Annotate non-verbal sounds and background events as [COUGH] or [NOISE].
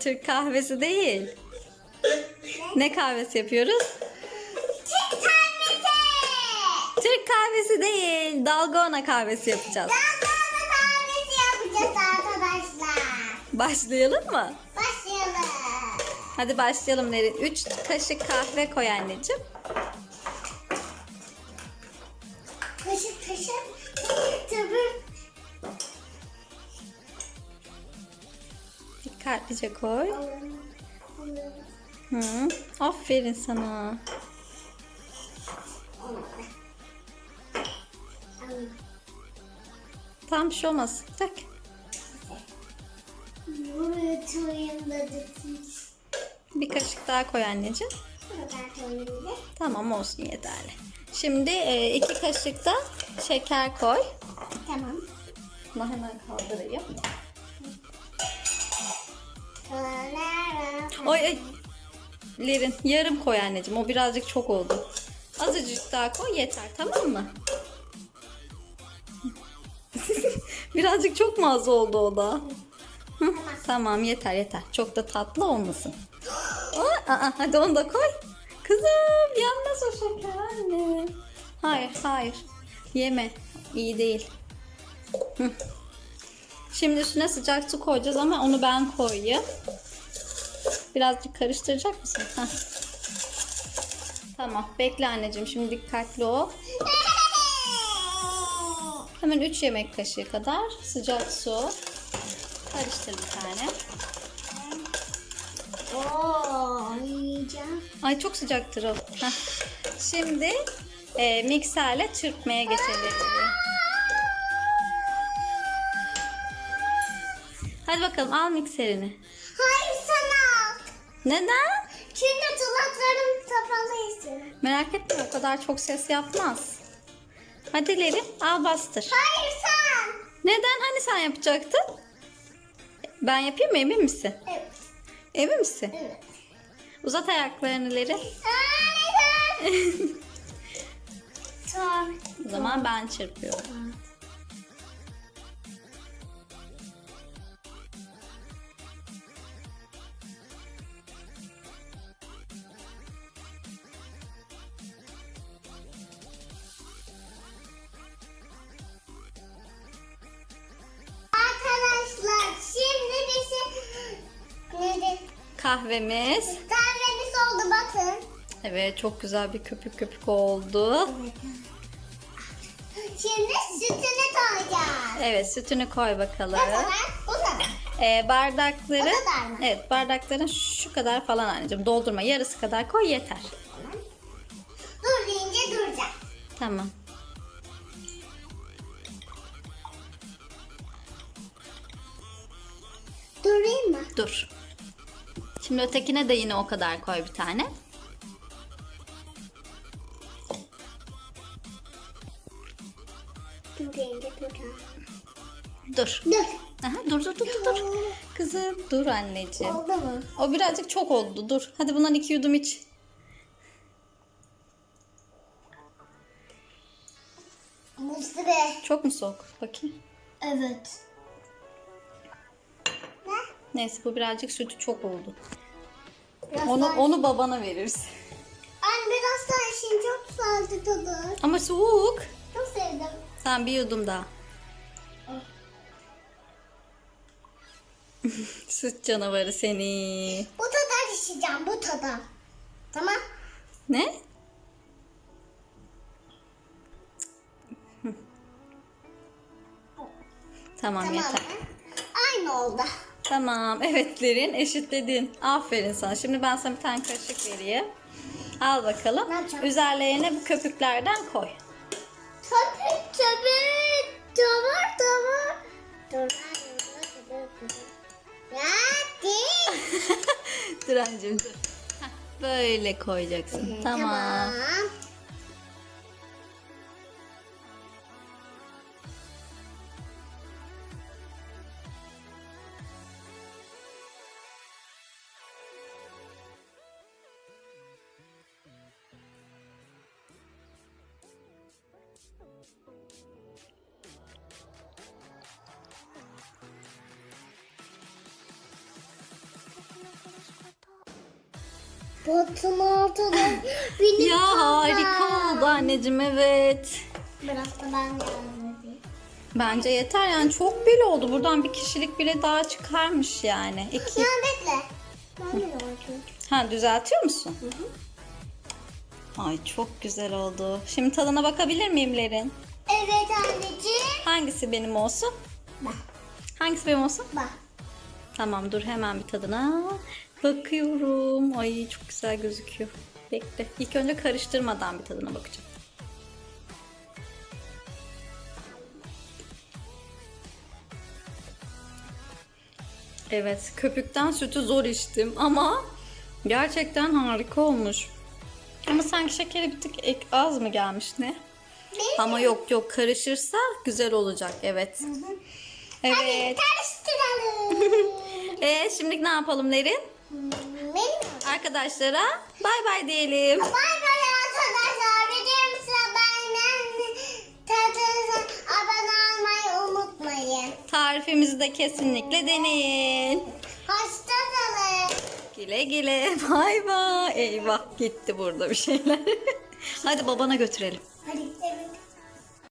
Türk kahvesi değil. Ne kahvesi yapıyoruz? Türk kahvesi. Türk kahvesi değil. Dalgona kahvesi yapacağız. Dalgona kahvesi yapacağız arkadaşlar. Başlayalım mı? Başlayalım. Hadi başlayalım Nerin. 3 kaşık kahve koy anneciğim. Dikkatlice koy. Hı. Aferin sana. Tam bir şey olmaz. Tak. Bir kaşık daha koy anneciğim. Tamam olsun yeterli. Şimdi e, iki kaşık da şeker koy. Tamam. Bunu hemen kaldırayım. Oy ay. Lerin yarım koy anneciğim. O birazcık çok oldu. Azıcık daha koy yeter tamam mı? [LAUGHS] birazcık çok mu az oldu o da? Hı, tamam yeter yeter. Çok da tatlı olmasın. Aa, aa, hadi onu da koy. Kızım yanmaz o şeker anne. Hayır hayır. Yeme. İyi değil. Hı. Şimdi üstüne sıcak su koyacağız ama onu ben koyayım. Birazcık karıştıracak mısın? Heh. Tamam. Bekle anneciğim. Şimdi dikkatli ol. Hemen 3 yemek kaşığı kadar sıcak su. Karıştır bir tane. Oo. Ay çok sıcaktır o. Şimdi e, mikserle çırpmaya geçelim. Hadi bakalım al mikserini. Hayır sana. Neden? Çünkü kulaklarım kapalı istiyorum. Merak etme o kadar çok ses yapmaz. Hadi Lerin al bastır. Hayır sen. Neden? Hani sen yapacaktın? Ben yapayım mı? Emin misin? Evet. Emin misin? Evet. Uzat ayaklarını Lerin. Hayır. [LAUGHS] Tamam. O zaman ben çırpıyorum. Arkadaşlar Kahvemiz. Kahvemiz oldu bakın. Evet çok güzel bir köpük köpük oldu. Şimdi sütünü koyacağız. Evet sütünü koy bakalım. Ne kadar? Bu kadar. Ee, bardakları kadar mı? evet bardakların şu kadar falan anneciğim doldurma yarısı kadar koy yeter. Dur deyince duracak. Tamam. Durayım mı? Dur. Şimdi ötekine de yine o kadar koy bir tane. Dur. Dur. Aha, dur dur dur dur. dur. Kızım dur anneciğim. Oldu mu? O birazcık çok oldu. Dur. Hadi bundan iki yudum iç. Muzlu be. Çok mu soğuk? Bakayım. Evet. Ne? Neyse bu birazcık sütü çok oldu. Biraz Onu daha- onu babana veririz. Anne biraz daha işin çok güzeldi tadı. Ama soğuk. Çok sevdim. Tamam bir yudum daha. [LAUGHS] Süt canavarı seni. Bu tada işeceğim bu tada. Tamam. Ne? Tamam, Tamam. yeter. Aynı oldu. Tamam evetlerin eşitledin. Aferin sana. Şimdi ben sana bir tane kaşık vereyim. Al bakalım. Üzerlerine bu köpüklerden koy. Tabii tabii. Tamam tamam. Ya değil. dur Böyle koyacaksın. tamam. Tamam. Botun ortada benim Ya harika oldu anneciğim evet. Biraz da ben yardım edeyim. Bence yeter yani çok bile oldu. Buradan bir kişilik bile daha çıkarmış yani. İki. Ya bekle. Ben de. Ha düzeltiyor musun? Ay çok güzel oldu. Şimdi tadına bakabilir miyim Lerin? Evet anneciğim. Hangisi benim olsun? Bak. Hangisi benim olsun? Bak. Tamam dur hemen bir tadına bakıyorum. Ay çok güzel gözüküyor. Bekle. İlk önce karıştırmadan bir tadına bakacağım. Evet, köpükten sütü zor içtim ama gerçekten harika olmuş. Ama sanki şekeri bir tık ek az mı gelmiş ne? Ama yok yok karışırsa güzel olacak evet. Evet. Karıştıralım. Ee, [LAUGHS] şimdi ne yapalım Lerin? Benim. Arkadaşlara bay bay diyelim. Bay bay arkadaşlar. Videomuza beğenen tadınıza abone olmayı unutmayın. Tarifimizi de kesinlikle deneyin. Hoşçakalın. Güle güle. Bay bay. Eyvah gitti burada bir şeyler. [LAUGHS] Hadi babana götürelim.